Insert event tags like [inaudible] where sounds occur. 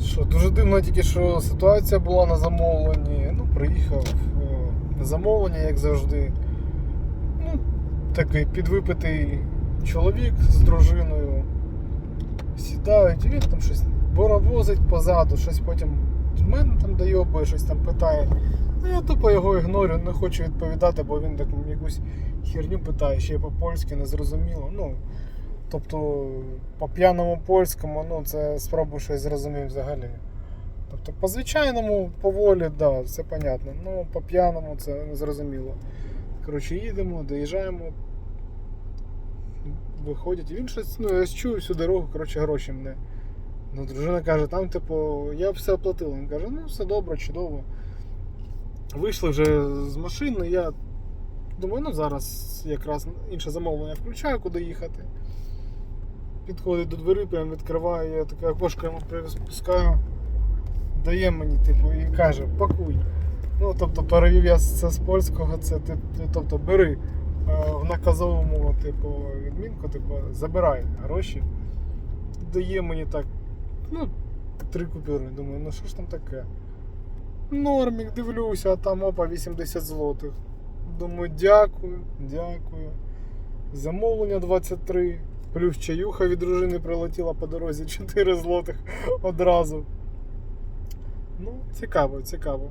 Що, дуже дивно тільки, що ситуація була на замовленні. Ну, приїхав е, на замовлення, як завжди. Ну, такий підвипитий чоловік з дружиною. Сідають, і він там щось боровозить позаду, щось потім мене там дойобує, щось там питає. Ну я тупо його ігнорю, не хочу відповідати, бо він так якусь херню питає, ще й по-польськи незрозуміло. Ну, тобто, по п'яному польському, ну це спробуй щось зрозумів взагалі. Тобто, по звичайному, поволі, да, все понятно. Ну, по п'яному це незрозуміло. Коротше, їдемо, доїжджаємо. Виходять, і він щось, ну, я чую всю дорогу, коротше, гроші мене. Ну, дружина каже, там, типу, я все оплатив. Він каже, ну все добре, чудово. Вийшли вже з машини, я думаю, ну зараз якраз інше замовлення включаю, куди їхати. Підходить до двері, прям відкриває, я таке окошко йому спускаю, дає мені, типу, і каже, пакуй. Ну, тобто перевів я це з польського, це тип- тобто бери е, в наказовому типу, відмінку, типу, забирай гроші. Дає мені так, ну, три купюри. Думаю, ну що ж там таке? Нормік, дивлюся, а там опа 80 злотих. Думаю, дякую, дякую. Замовлення 23. Плюс чаюха від дружини прилетіла по дорозі [laughs] 4 злотих одразу. Ну, цікаво, цікаво.